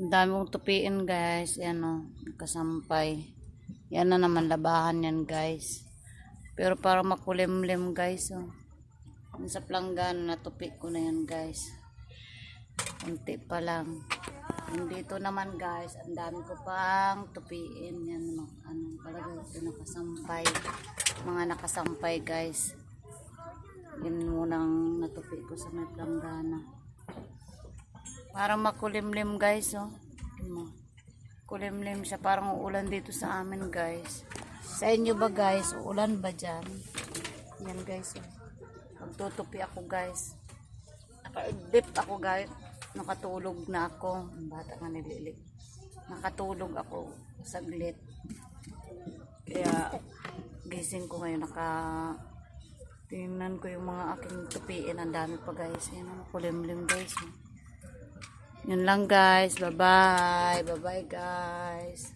Dami kong tupiin guys. Yan o. Kasampay. Yan na naman labahan yan guys. Pero para makulimlim guys o. Yan sa planggano natupi ko na yan guys. Kunti pa lang. Dito naman guys, ang dami ko pang tupiin. Yan mga ano talaga ito nakasampay. Mga nakasampay guys. Yan munang natupi ko sa may planggana. Para makulimlim guys oh. Mo. Kulimlim siya. Parang uulan dito sa amin guys. Sa inyo ba guys? Uulan ba dyan? Yan guys oh. Magtutupi ako guys. Naka-dip ako guys. Nakatulog na ako. Bata nga nililig. Nakatulog ako saglit. Kaya gising ko ngayon naka tingnan ko yung mga aking tupiin. Ang dami pa guys. Yan ang kulimlim guys. oh. Yun lang guys. Bye-bye. Bye-bye guys.